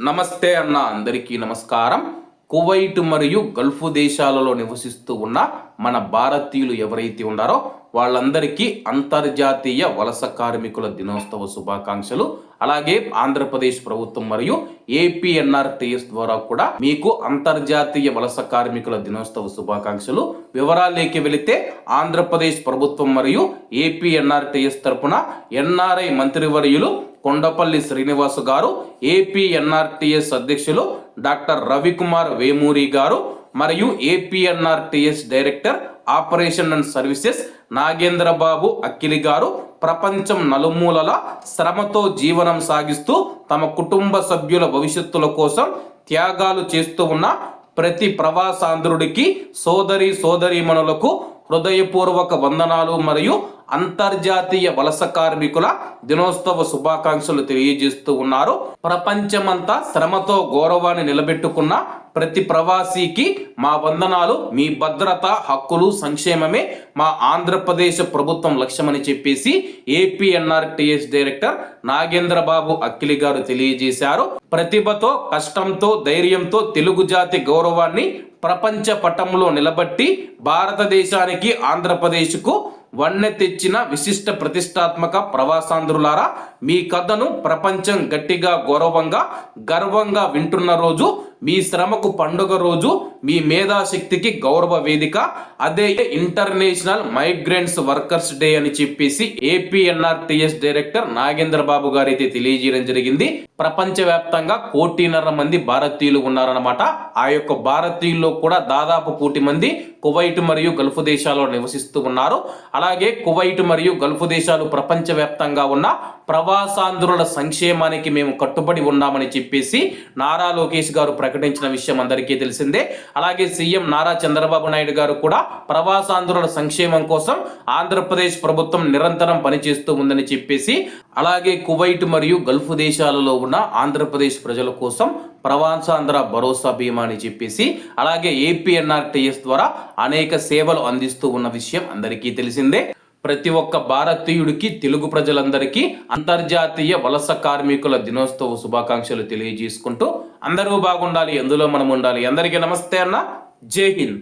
నమస్తే అన్న అందరికీ నమస్కారం. కువైట్ మరియు గల్ఫ్ దేశాలలో నివసిస్తూ ఉన్న మన భారతీయులు ఎవరైతే ఉన్నారో వాళ్ళందరికీ అంతర్జాతీయ వలస కార్మికుల దినోత్సవ శుభాకాంక్షలు. అలాగే ఆంధ్రప్రదేశ్ ప్రభుత్వం మరియు ఏపీఎన్ఆర్టీఎస్ ద్వారా కూడా మీకు అంతర్జాతీయ వలస కార్మికుల దినోత్సవ శుభాకాంక్షలు. వివరాలేకి వెళితే ఆంధ్రప్రదేశ్ ప్రభుత్వం మరియు ఏపీఎన్ఆర్టీఎస్ తరపున ఎన్ఆర్ఐ మంత్రివర్యులు కొండపల్లి శ్రీనివాస్ గారు ఏపీఎన్ఆర్టీఎస్ అధ్యక్షులు డాక్టర్ రవికుమార్ వేమూరి గారు మరియు APNRTS director operation and services Nagendra Babu Akkili గారు ప్రపంచం నలుమూలల శ్రమతో జీవనం సాగిస్తూ తమ కుటుంబ సభ్యుల భవిష్యత్తుల కోసం త్యాగాలు చేస్తూ ఉన్న ప్రతి ప్రవాసాంధ్రుడికి సోదరి సోదరీమణులకు హృదయపూర్వక వందనాలు మరియు అంతర్జాతీయ వలస కార్మికుల దినోత్సవ శుభాకాంక్షలు తెలియజేస్తూ ఉన్నారు. ప్రపంచమంతా శ్రమతో గౌరవాన్ని నిలబెట్టుకున్న ప్రతి ప్రవాసీకి మా వందనాలు మీ భద్రత హక్కులు సంక్షేమమే మా ఆంధ్రప్రదేశ్ ప్రభుత్వం లక్ష్యమని చెప్పేసి ఏపీఎన్ఆర్టీఎస్ డైరెక్టర్ నాగేంద్రబాబు అక్కిలి గారు తెలియజేశారు. ప్రతిభతో కష్టంతో ధైర్యంతో తెలుగు జాతి గౌరవాన్ని ప్రపంచ పటంలో నిలబట్టి భారతదేశానికి ఆంధ్రప్రదేశ్కు వన్నె తెచ్చిన విశిష్ట ప్రతిష్టాత్మక ప్రవాసాంధ్రులారా మీ కథను ప్రపంచం గట్టిగా గౌరవంగా గర్వంగా వింటున్న రోజు మీ శ్రమకు పండుగ రోజు మీ మేధాశక్తికి గౌరవ వేదిక. అదే ఇంటర్నేషనల్ మైగ్రెంట్స్ వర్కర్స్ డే అని చెప్పేసి ఏపీఎన్ఆర్టీఎస్ డైరెక్టర్ నాగేంద్ర బాబు గారు అయితే తెలియజేయడం జరిగింది. ప్రపంచవ్యాప్తంగా కోటిన్నర మంది భారతీయులు ఉన్నారన్నమాట. ఆ యొక్క భారతీయుల్లో కూడా దాదాపు కోటి మంది కువైట్ మరియు గల్ఫ్ దేశాల్లో నివసిస్తూ ఉన్నారు. అలాగే కువైట్ మరియు గల్ఫ్ దేశాలు ప్రపంచవ్యాప్తంగా ఉన్న ప్రవాసాంధ్రుల సంక్షేమానికి మేము కట్టుబడి ఉన్నామని చెప్పేసి నారా లోకేష్ గారు ప్రకటించిన విషయం అందరికీ తెలిసిందే. అలాగే సీఎం నారా చంద్రబాబు నాయుడు గారు కూడా ప్రవాసాంధ్రుల సంక్షేమం కోసం ఆంధ్రప్రదేశ్ ప్రభుత్వం నిరంతరం పనిచేస్తూ ఉందని చెప్పేసి అలాగే కువైట్ మరియు గల్ఫ్ దేశాలలో ఉన్న ఆంధ్రప్రదేశ్ ప్రజల కోసం ప్రవాసాంధ్ర భరోసా బీమా అని చెప్పేసి అలాగే ఏపీఎన్ఆర్టీఎస్ ద్వారా అనేక సేవలు అందిస్తూ ఉన్న విషయం అందరికీ తెలిసిందే. ప్రతి ఒక్క భారతీయుడికి తెలుగు ప్రజలందరికీ అంతర్జాతీయ వలస కార్మికుల దినోత్సవ శుభాకాంక్షలు తెలియజేసుకుంటూ అందరూ బాగుండాలి ఎందులో మనం ఉండాలి అందరికీ నమస్తే అన్న. జై హింద్.